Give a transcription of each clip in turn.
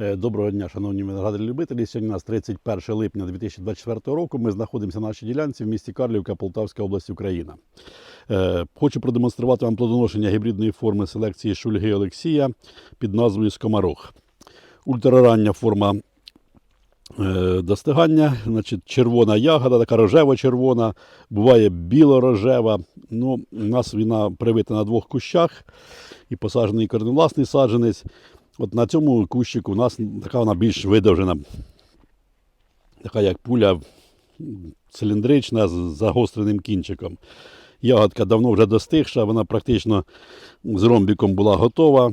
Е, Доброго дня, шановні виноградарі-любителі. Сьогодні у нас 31 липня 2024 року. Ми знаходимося на нашій ділянці в місті Карлівка, Полтавська область, Україна. Е, Хочу продемонструвати вам плодоношення гібридної форми селекції Шульги Олексія під назвою Скомарох. Ультрарання форма е, достигання, значить, червона ягода, така рожево-червона, буває біло-рожева. Ну, у нас вона привита на двох кущах і посаджений корневласний саджанець. От на цьому кущику у нас така вона більш видовжена, така як пуля циліндрична з загостреним кінчиком. Ягодка давно вже достигша, вона практично з ромбіком була готова.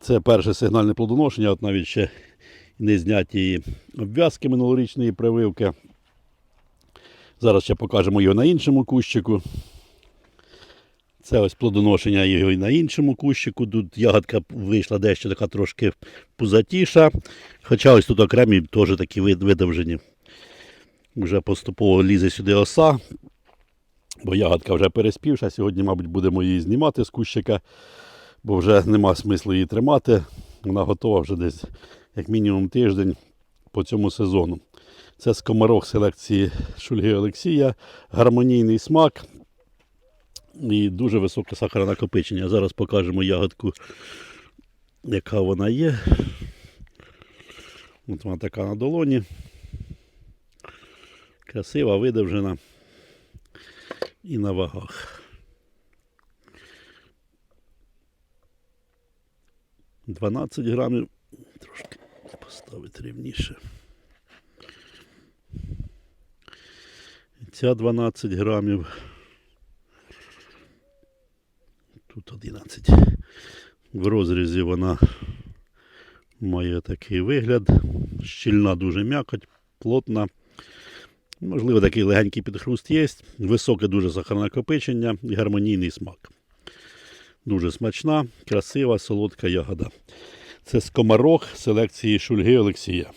Це перше сигнальне плодоношення, от навіть ще не зняті обв'язки минулорічної прививки. Зараз ще покажемо його на іншому кущику. Це ось плодоношення його і на іншому кущику. Тут ягодка вийшла дещо така трошки пузатіша. Хоча ось тут окремі теж такі видовжені. Вже поступово лізе сюди оса, бо ягодка вже переспівша. Сьогодні, мабуть, будемо її знімати з кущика, бо вже нема смислу її тримати. Вона готова вже десь як мінімум тиждень по цьому сезону. Це скоморох селекції Шульги Олексія, гармонійний смак і дуже високе сахаронакопичення. Зараз покажемо ягодку, яка вона є. От вона така на долоні. Красива, видовжена і на вагах. 12 грамів. Трошки поставити рівніше. Ця 12 грамів. Тут 11. В розрізі вона має такий вигляд. Щільна дуже м'якоть, плотна. Можливо, такий легенький підхруст є. Високе дуже сахарнокопичення і гармонійний смак. Дуже смачна, красива, солодка ягода. Це скомарох селекції Шульги Олексія.